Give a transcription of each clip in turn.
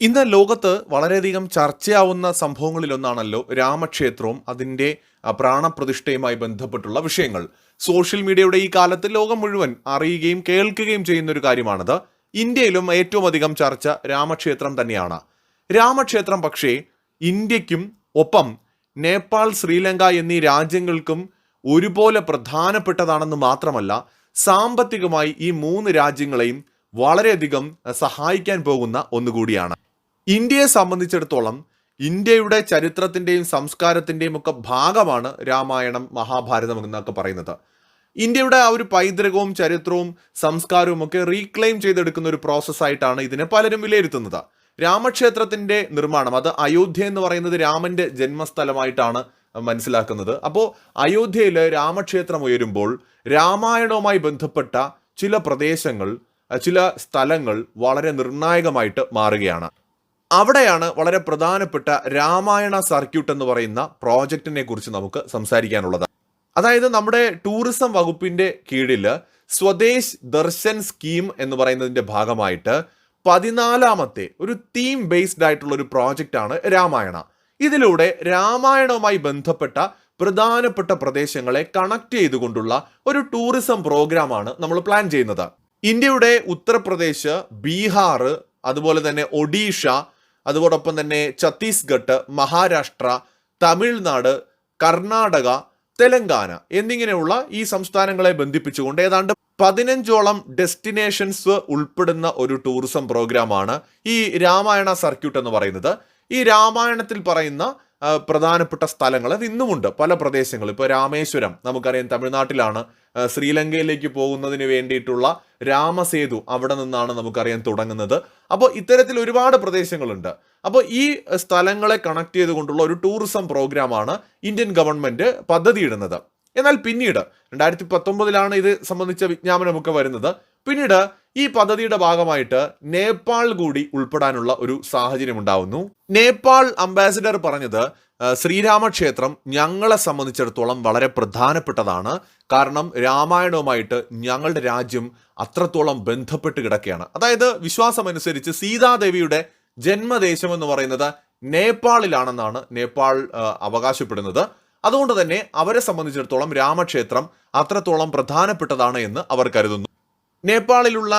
ഇന്ന് ലോകത്ത് വളരെയധികം ചർച്ചയാവുന്ന സംഭവങ്ങളിലൊന്നാണല്ലോ രാമക്ഷേത്രവും അതിന്റെ പ്രാണപ്രതിഷ്ഠയുമായി ബന്ധപ്പെട്ടുള്ള വിഷയങ്ങൾ. സോഷ്യൽ മീഡിയയുടെ ഈ കാലത്ത് ലോകം മുഴുവൻ അറിയുകയും കേൾക്കുകയും ചെയ്യുന്ന ഒരു കാര്യമാണത്. ഇന്ത്യയിലും ഏറ്റവും അധികം ചർച്ച രാമക്ഷേത്രം തന്നെയാണ്. രാമക്ഷേത്രം പക്ഷേ ഇന്ത്യക്കും ഒപ്പം നേപ്പാൾ ശ്രീലങ്ക എന്നീ രാജ്യങ്ങൾക്കും ഒരുപോലെ പ്രധാനപ്പെട്ടതാണെന്ന് മാത്രമല്ല സാമ്പത്തികമായി ഈ മൂന്ന് രാജ്യങ്ങളെയും വളരെയധികം സഹായിക്കാൻ പോകുന്ന ഒന്നുകൂടിയാണ്. ഇന്ത്യയെ സംബന്ധിച്ചിടത്തോളം ഇന്ത്യയുടെ ചരിത്രത്തിന്റെയും സംസ്കാരത്തിന്റെയും ഒക്കെ ഭാഗമാണ് രാമായണം മഹാഭാരതം എന്നൊക്കെ പറയുന്നത്. ഇന്ത്യയുടെ ആ ഒരു പൈതൃകവും ചരിത്രവും സംസ്കാരവും ഒക്കെ റീക്ലെയിം ചെയ്തെടുക്കുന്ന ഒരു പ്രോസസ്സായിട്ടാണ് ഇതിനെ പലരും വിലയിരുത്തുന്നത്. രാമക്ഷേത്രത്തിന്റെ നിർമ്മാണം അത് അയോധ്യ എന്ന് പറയുന്നത് രാമന്റെ ജന്മസ്ഥലമായിട്ടാണ് മനസ്സിലാക്കുന്നത്. അപ്പോൾ അയോധ്യയിൽ രാമക്ഷേത്രം ഉയരുമ്പോൾ രാമായണവുമായി ബന്ധപ്പെട്ട ചില പ്രദേശങ്ങൾ ചില സ്ഥലങ്ങൾ വളരെ നിർണായകമായിട്ട് മാറുകയാണ്. അവിടെയാണ് വളരെ പ്രധാനപ്പെട്ട രാമായണ സർക്യൂട്ട് എന്ന് പറയുന്ന പ്രോജക്റ്റിനെ കുറിച്ച് നമുക്ക് സംസാരിക്കാനുള്ളത്. അതായത് നമ്മുടെ ടൂറിസം വകുപ്പിന്റെ കീഴിൽ സ്വദേശ് ദർശൻ സ്കീം എന്ന് പറയുന്നതിന്റെ ഭാഗമായിട്ട് പതിനാലാമത്തെ ഒരു തീം ബേസ്ഡ് ആയിട്ടുള്ള ഒരു പ്രോജക്റ്റ് ആണ് രാമായണ. ഇതിലൂടെ രാമായണവുമായി ബന്ധപ്പെട്ട പ്രധാനപ്പെട്ട പ്രദേശങ്ങളെ കണക്ട് ചെയ്തുകൊണ്ടുള്ള ഒരു ടൂറിസം പ്രോഗ്രാമാണ് നമ്മൾ പ്ലാൻ ചെയ്യുന്നത്. ഇന്ത്യയുടെ ഉത്തർപ്രദേശ് ബീഹാർ അതുപോലെ തന്നെ ഒഡീഷ അതോടൊപ്പം തന്നെ ഛത്തീസ്ഗഡ് മഹാരാഷ്ട്ര തമിഴ്നാട് കർണാടക തെലങ്കാന എന്നിങ്ങനെയുള്ള ഈ സംസ്ഥാനങ്ങളെ ബന്ധിപ്പിച്ചുകൊണ്ട് ഏതാണ്ട് പതിനഞ്ചോളം ഡെസ്റ്റിനേഷൻസ് ഉൾപ്പെടുന്ന ഒരു ടൂറിസം പ്രോഗ്രാമാണ് ഈ രാമായണ സർക്യൂട്ട് എന്ന് പറയുന്നത്. ഈ രാമായണത്തിൽ പറയുന്ന പ്രധാനപ്പെട്ട സ്ഥലങ്ങൾ. അത് ഇന്നുമുണ്ട്. പല പ്രദേശങ്ങളും. ഇപ്പോൾ രാമേശ്വരം നമുക്കറിയാം തമിഴ്നാട്ടിലാണ്. ശ്രീലങ്കയിലേക്ക് പോകുന്നതിന് വേണ്ടിയിട്ടുള്ള രാമസേതു അവിടെ നിന്നാണ് നമുക്കറിയാൻ തുടങ്ങുന്നത്. അപ്പോൾ ഇത്തരത്തിൽ ഒരുപാട് പ്രദേശങ്ങളുണ്ട്. അപ്പോൾ ഈ സ്ഥലങ്ങളെ കണക്ട് ചെയ്തുകൊണ്ടുള്ള ഒരു ടൂറിസം പ്രോഗ്രാമാണ് ഇന്ത്യൻ ഗവൺമെന്റ് പദ്ധതിയിടുന്നത്. എന്നാൽ പിന്നീട് രണ്ടായിരത്തി പത്തൊമ്പതിലാണ് ഇത് സംബന്ധിച്ച വിജ്ഞാപനമൊക്കെ വരുന്നത്. പിന്നീട് ഈ പദ്ധതിയുടെ ഭാഗമായിട്ട് നേപ്പാൾ കൂടി ഉൾപ്പെടാനുള്ള ഒരു സാഹചര്യം ഉണ്ടാവുന്നു. നേപ്പാൾ അംബാസിഡർ പറഞ്ഞത് ശ്രീരാമക്ഷേത്രം ഞങ്ങളെ സംബന്ധിച്ചിടത്തോളം വളരെ പ്രധാനപ്പെട്ടതാണ്. കാരണം രാമായണവുമായിട്ട് ഞങ്ങളുടെ രാജ്യം അത്രത്തോളം ബന്ധപ്പെട്ട് കിടക്കുകയാണ്. അതായത് വിശ്വാസമനുസരിച്ച് സീതാദേവിയുടെ ജന്മദേശം എന്ന് പറയുന്നത് നേപ്പാളിലാണെന്നാണ് നേപ്പാൾ അവകാശപ്പെടുന്നത്. അതുകൊണ്ട് തന്നെ അവരെ സംബന്ധിച്ചിടത്തോളം രാമക്ഷേത്രം അത്രത്തോളം പ്രധാനപ്പെട്ടതാണ് എന്ന് അവർ കരുതുന്നു. നേപ്പാളിലുള്ള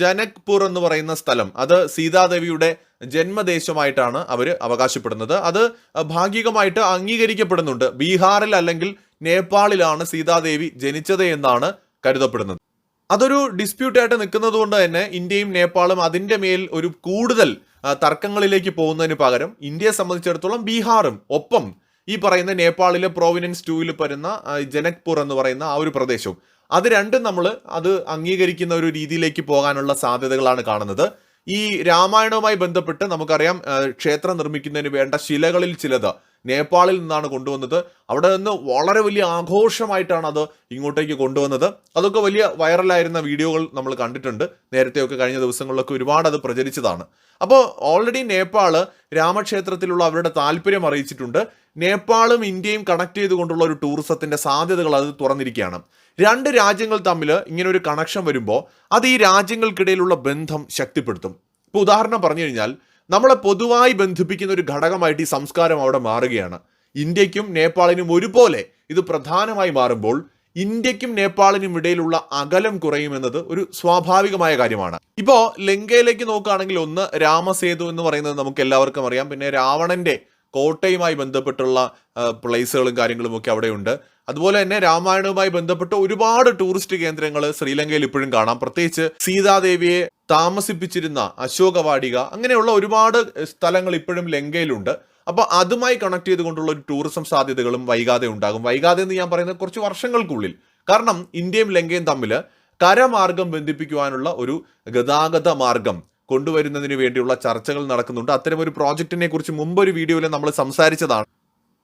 ജനക്പൂർ എന്ന് പറയുന്ന സ്ഥലം. അത് സീതാദേവിയുടെ ജന്മദേശമായിട്ടാണ് അവർ അവകാശപ്പെടുന്നത്. അത് ഭാഗികമായിട്ട് അംഗീകരിക്കപ്പെടുന്നുണ്ട്. ബീഹാറിൽ അല്ലെങ്കിൽ നേപ്പാളിലാണ് സീതാദേവി ജനിച്ചത് എന്നാണ് കരുതപ്പെടുന്നത്. അതൊരു ഡിസ്പ്യൂട്ടായിട്ട് നിൽക്കുന്നത് കൊണ്ട് തന്നെ ഇന്ത്യയും നേപ്പാളും അതിന്റെ മേൽ ഒരു കൂടുതൽ തർക്കങ്ങളിലേക്ക് പോകുന്നതിന് പകരം ഇന്ത്യയെ സംബന്ധിച്ചിടത്തോളം ബീഹാറും ഒപ്പം ഈ പറയുന്ന നേപ്പാളിലെ പ്രോവിനൻസ് ടൂവിൽ വരുന്ന ജനക്പൂർ എന്ന് പറയുന്ന ആ ഒരു പ്രദേശവും. അത് രണ്ടും നമ്മൾ അത് അംഗീകരിക്കുന്ന ഒരു രീതിയിലേക്ക് പോകാനുള്ള സാധ്യതകളാണ് കാണുന്നത്. ഈ രാമായണവുമായി ബന്ധപ്പെട്ട് നമുക്കറിയാം ക്ഷേത്രം നിർമ്മിക്കുന്നതിന് വേണ്ട ശിലകളിൽ ചിലത് നേപ്പാളിൽ നിന്നാണ് കൊണ്ടുവന്നത്. അവിടെ നിന്ന് വളരെ വലിയ ആഘോഷമായിട്ടാണ് അത് ഇങ്ങോട്ടേക്ക് കൊണ്ടുവന്നത്. അതൊക്കെ വലിയ വൈറലായിരുന്ന വീഡിയോകൾ നമ്മൾ കണ്ടിട്ടുണ്ട്. നേരത്തെയൊക്കെ കഴിഞ്ഞ ദിവസങ്ങളിലൊക്കെ ഒരുപാട് അത് പ്രചരിച്ചതാണ്. അപ്പോൾ ഓൾറെഡി നേപ്പാൾ രാമക്ഷേത്രത്തിലുള്ള അവരുടെ താല്പര്യം അറിയിച്ചിട്ടുണ്ട്. നേപ്പാളും ഇന്ത്യയും കണക്ട് ചെയ്തുകൊണ്ടുള്ള ഒരു ടൂറിസത്തിന്റെ സാധ്യതകൾ അത് തുറന്നിരിക്കുകയാണ്. രണ്ട് രാജ്യങ്ങൾ തമ്മിൽ ഇങ്ങനെ ഒരു കണക്ഷൻ വരുമ്പോൾ അത് ഈ രാജ്യങ്ങൾക്കിടയിലുള്ള ബന്ധം ശക്തിപ്പെടുത്തും. ഇപ്പോൾ ഉദാഹരണം പറഞ്ഞു കഴിഞ്ഞാൽ നമ്മളെ പൊതുവായി ബന്ധിപ്പിക്കുന്ന ഒരു ഘടകമായിട്ട് ഈ സംസ്കാരം അവിടെ മാറുകയാണ്. ഇന്ത്യക്കും നേപ്പാളിനും ഒരുപോലെ ഇത് പ്രധാനമായി മാറുമ്പോൾ ഇന്ത്യക്കും നേപ്പാളിനും ഇടയിലുള്ള അകലം കുറയുമെന്നത് ഒരു സ്വാഭാവികമായ കാര്യമാണ്. ഇപ്പോൾ ലങ്കയിലേക്ക് നോക്കുകയാണെങ്കിൽ ഒന്ന് രാമസേതു എന്ന് പറയുന്നത് നമുക്ക് എല്ലാവർക്കും അറിയാം. പിന്നെ രാവണന്റെ കോട്ടയുമായി ബന്ധപ്പെട്ടുള്ള പ്ലേസുകളും കാര്യങ്ങളും ഒക്കെ അവിടെയുണ്ട്. അതുപോലെ തന്നെ രാമായണവുമായി ബന്ധപ്പെട്ട ഒരുപാട് ടൂറിസ്റ്റ് കേന്ദ്രങ്ങൾ ശ്രീലങ്കയിൽ ഇപ്പോഴും കാണാം. പ്രത്യേകിച്ച് സീതാദേവിയെ താമസിപ്പിച്ചിരുന്ന അശോകവാടിക അങ്ങനെയുള്ള ഒരുപാട് സ്ഥലങ്ങൾ ഇപ്പോഴും ലങ്കയിലുണ്ട്. അപ്പോൾ അതുമായി കണക്ട് ചെയ്തുകൊണ്ടുള്ള ഒരു ടൂറിസം സാധ്യതകളും വൈകാതെ ഉണ്ടാകും. വൈകാതെ എന്ന് ഞാൻ പറയുന്നത് കുറച്ച് വർഷങ്ങൾക്കുള്ളിൽ. കാരണം ഇന്ത്യയും ലങ്കയും തമ്മിൽ കരമാർഗം ബന്ധിപ്പിക്കുവാനുള്ള ഒരു ഗതാഗത മാർഗം കൊണ്ടുവരുന്നതിന് വേണ്ടിയുള്ള ചർച്ചകൾ നടക്കുന്നുണ്ട്. അത്തരം ഒരു പ്രോജക്റ്റിനെ കുറിച്ച് മുമ്പൊരു വീഡിയോയിൽ നമ്മൾ സംസാരിച്ചതാണ്.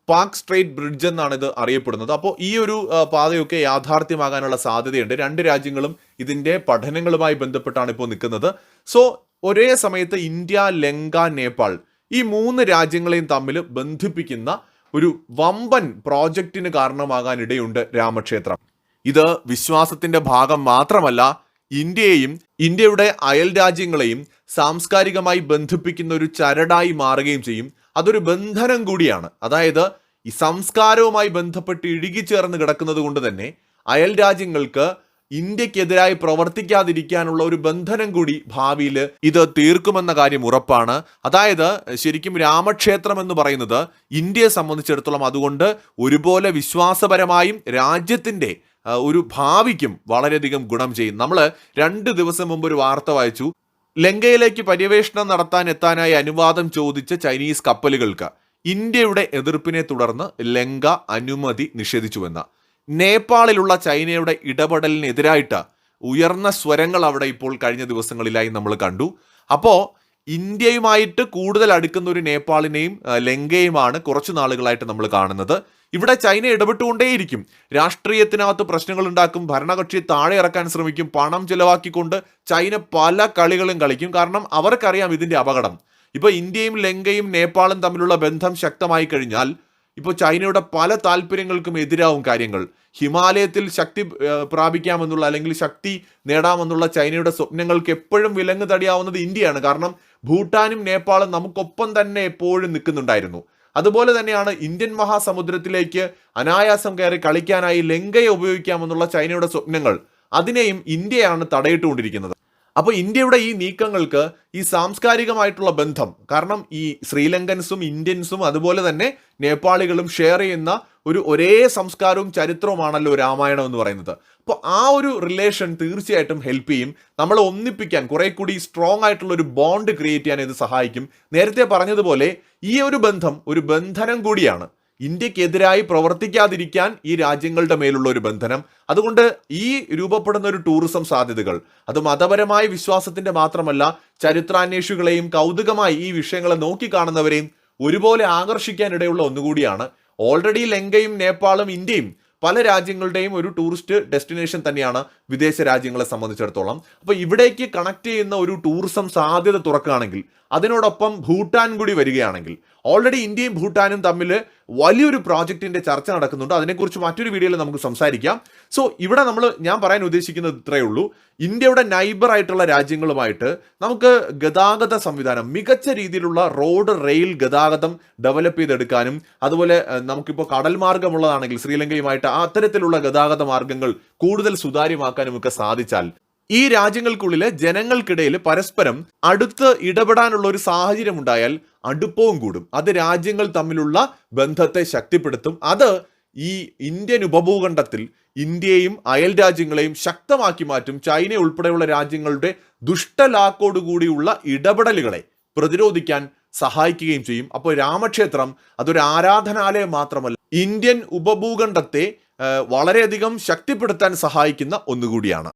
പാക് സ്ട്രേറ്റ് ബ്രിഡ്ജ് എന്നാണ് ഇത് അറിയപ്പെടുന്നത്. അപ്പോൾ ഈ ഒരു പാതയൊക്കെ യാഥാർത്ഥ്യമാകാനുള്ള സാധ്യതയുണ്ട്. രണ്ട് രാജ്യങ്ങളും ഇതിന്റെ പഠനങ്ങളുമായി ബന്ധപ്പെട്ടാണ് ഇപ്പോൾ നിൽക്കുന്നത്. സോ ഒരേ സമയത്ത് ഇന്ത്യ ലങ്ക നേപ്പാൾ ഈ മൂന്ന് രാജ്യങ്ങളെയും തമ്മിൽ ബന്ധിപ്പിക്കുന്ന ഒരു വമ്പൻ പ്രോജക്റ്റിന് കാരണമാകാൻ ഇടയുണ്ട് രാമക്ഷേത്രം. ഇത് വിശ്വാസത്തിന്റെ ഭാഗം മാത്രമല്ല ഇന്ത്യയെയും ഇന്ത്യയുടെ അയൽ രാജ്യങ്ങളെയും സാംസ്കാരികമായി ബന്ധിപ്പിക്കുന്ന ഒരു ചരടായി മാറുകയും ചെയ്യും. അതൊരു ബന്ധനം കൂടിയാണ്. അതായത് ഈ സംസ്കാരവുമായി ബന്ധപ്പെട്ട് ഇഴുകിച്ചേർന്ന് കിടക്കുന്നത് കൊണ്ട് തന്നെ അയൽ രാജ്യങ്ങൾക്ക് ഇന്ത്യക്കെതിരായി പ്രവർത്തിക്കാതിരിക്കാനുള്ള ഒരു ബന്ധനം കൂടി ഭാവിയിൽ ഇത് തീർക്കുമെന്ന കാര്യം ഉറപ്പാണ്. അതായത് ശരിക്കും രാമക്ഷേത്രം എന്ന് പറയുന്നത് ഇന്ത്യയെ സംബന്ധിച്ചിടത്തോളം അതുകൊണ്ട് ഒരുപോലെ വിശ്വാസപരമായും രാജ്യത്തിന്റെ ആ, ഒരു ഭാവിക്കും വളരെയധികം ഗുണം ചെയ്യും. നമ്മൾ രണ്ട് ദിവസം മുമ്പ് ഒരു വാർത്ത വായിച്ചു. ലങ്കയിലേക്ക് പര്യവേഷണം നടത്താൻ എത്താനായി അനുവാദം ചോദിച്ച ചൈനീസ് കപ്പലുകൾക്ക് ഇന്ത്യയുടെ എതിർപ്പിനെ തുടർന്ന് ലങ്ക അനുമതി നിഷേധിച്ചുവെന്ന് നേപ്പാളിലുള്ള ചൈനയുടെ ഇടപെടലിനെതിരായിട്ട് ഉയർന്ന സ്വരങ്ങൾ അവിടെ ഇപ്പോൾ കഴിഞ്ഞ ദിവസങ്ങളിലായി നമ്മൾ കണ്ടു. അപ്പോൾ ഇന്ത്യയുമായിട്ട് കൂടുതൽ അടുക്കുന്ന ഒരു നേപ്പാളിനെയും ലങ്കയുമാണ് കുറച്ചു നാളുകളായിട്ട് നമ്മൾ കാണുന്നത്. ഇവിടെ ചൈന ഇടപെട്ടുകൊണ്ടേയിരിക്കും. രാഷ്ട്രീയത്തിനകത്ത് പ്രശ്നങ്ങൾ ഉണ്ടാക്കും ഭരണകക്ഷി താഴെ ഇറക്കാൻ ശ്രമിക്കും പണം ചിലവാക്കിക്കൊണ്ട് ചൈന പല കളികളും കളിക്കും. കാരണം അവർക്കറിയാം ഇതിന്റെ അപകടം. ഇപ്പൊ ഇന്ത്യയും ലങ്കയും നേപ്പാളും തമ്മിലുള്ള ബന്ധം ശക്തമായി കഴിഞ്ഞാൽ ഇപ്പോൾ ചൈനയുടെ പല താല്പര്യങ്ങൾക്കും എതിരാവും കാര്യങ്ങൾ. ഹിമാലയത്തിൽ ശക്തി പ്രാപിക്കാമെന്നുള്ള അല്ലെങ്കിൽ ശക്തി നേടാമെന്നുള്ള ചൈനയുടെ സ്വപ്നങ്ങൾക്ക് എപ്പോഴും വിലങ്ങ് തടിയാവുന്നത് ഇന്ത്യയാണ്. കാരണം ഭൂട്ടാനും നേപ്പാളും നമുക്കൊപ്പം തന്നെ എപ്പോഴും നിൽക്കുന്നുണ്ടായിരുന്നു. അതുപോലെ തന്നെയാണ് ഇന്ത്യൻ മഹാസമുദ്രത്തിലേക്ക് അനായാസം കയറി കളിക്കാനായി ലങ്കയെ ഉപയോഗിക്കാമെന്നുള്ള ചൈനയുടെ സ്വപ്നങ്ങൾ. അതിനെയും ഇന്ത്യയാണ് തടയിട്ടുകൊണ്ടിരിക്കുന്നത്. അപ്പോൾ ഇന്ത്യയുടെ ഈ നീക്കങ്ങൾക്ക് ഈ സാംസ്കാരികമായിട്ടുള്ള ബന്ധം കാരണം ഈ ശ്രീലങ്കൻസും ഇന്ത്യൻസും അതുപോലെ തന്നെ നേപ്പാളികളും ഷെയർ ചെയ്യുന്ന ഒരു ഒരേ സംസ്കാരവും ചരിത്രവുമാണല്ലോ രാമായണം എന്ന് പറയുന്നത്. അപ്പോൾ ആ ഒരു റിലേഷൻ തീർച്ചയായിട്ടും ഹെൽപ്പ് ചെയ്യും. നമ്മളെ ഒന്നിപ്പിക്കാൻ കുറെ കൂടി സ്ട്രോങ് ആയിട്ടുള്ള ഒരു ബോണ്ട് ക്രിയേറ്റ് ചെയ്യാൻ ഇത് സഹായിക്കും. നേരത്തെ പറഞ്ഞതുപോലെ ഈ ഒരു ബന്ധം ഒരു ബന്ധനം കൂടിയാണ്. ഇന്ത്യക്കെതിരായി പ്രവർത്തിക്കാതിരിക്കാൻ ഈ രാജ്യങ്ങളുടെ മേലുള്ള ഒരു ബന്ധനം. അതുകൊണ്ട് ഈ രൂപപ്പെടുന്ന ഒരു ടൂറിസം സാധ്യതകൾ അത് മതപരമായ വിശ്വാസത്തിന്റെ മാത്രമല്ല ചരിത്രാന്വേഷികളെയും കൗതുകമായി ഈ വിഷയങ്ങളെ നോക്കിക്കാണുന്നവരെയും ഒരുപോലെ ആകർഷിക്കാനിടയുള്ള ഒന്നുകൂടിയാണ്. ഓൾറെഡി ലങ്കയും നേപ്പാളും ഇന്ത്യയും പല രാജ്യങ്ങളുടെയും ഒരു ടൂറിസ്റ്റ് ഡെസ്റ്റിനേഷൻ തന്നെയാണ് വിദേശ രാജ്യങ്ങളെ സംബന്ധിച്ചിടത്തോളം. അപ്പോൾ ഇവിടേക്ക് കണക്ട് ചെയ്യുന്ന ഒരു ടൂറിസം സാധ്യത തുറക്കുകയാണെങ്കിൽ അതിനോടൊപ്പം ഭൂട്ടാൻ കൂടി വരികയാണെങ്കിൽ ഓൾറെഡി ഇന്ത്യയും ഭൂട്ടാനും തമ്മിൽ വലിയൊരു പ്രോജക്റ്റിന്റെ ചർച്ച നടക്കുന്നുണ്ട്. അതിനെക്കുറിച്ച് മറ്റൊരു വീഡിയോയിൽ നമുക്ക് സംസാരിക്കാം. സോ ഇവിടെ നമ്മൾ ഞാൻ പറയാൻ ഉദ്ദേശിക്കുന്നത് ഇത്രയേ ഉള്ളൂ. ഇന്ത്യയുടെ നൈബർ ആയിട്ടുള്ള രാജ്യങ്ങളുമായിട്ട് നമുക്ക് ഗതാഗത സംവിധാനം മികച്ച രീതിയിലുള്ള റോഡ് റെയിൽ ഗതാഗതം ഡെവലപ്പ് ചെയ്തെടുക്കാനും അതുപോലെ നമുക്കിപ്പോൾ കടൽ മാർഗമുള്ളതാണെങ്കിൽ ശ്രീലങ്കയുമായിട്ട് അത്തരത്തിലുള്ള ഗതാഗത മാർഗങ്ങൾ കൂടുതൽ സുതാര്യമാക്കാനും ഒക്കെ സാധിച്ചാൽ ഈ രാജ്യങ്ങൾക്കുള്ളിൽ ജനങ്ങൾക്കിടയിൽ പരസ്പരം അടുത്ത് ഇടപെടാനുള്ള ഒരു സാഹചര്യം ഉണ്ടായാൽ അടുപ്പവും കൂടും. അത് രാജ്യങ്ങൾ തമ്മിലുള്ള ബന്ധത്തെ ശക്തിപ്പെടുത്തും. അത് ഈ ഇന്ത്യൻ ഉപഭൂഖണ്ഡത്തിൽ ഇന്ത്യയും അയൽ രാജ്യങ്ങളെയും ശക്തമാക്കി മാറ്റും. ചൈന ഉൾപ്പെടെയുള്ള രാജ്യങ്ങളുടെ ദുഷ്ടലാക്കോടുകൂടിയുള്ള ഇടപെടലുകളെ പ്രതിരോധിക്കാൻ സഹായിക്കുകയും ചെയ്യും. അപ്പോൾ രാമക്ഷേത്രം അതൊരു ആരാധനാലയം മാത്രമല്ല ഇന്ത്യൻ ഉപഭൂഖണ്ഡത്തെ വളരെയധികം ശക്തിപ്പെടുത്താൻ സഹായിക്കുന്ന ഒന്നുകൂടിയാണ്.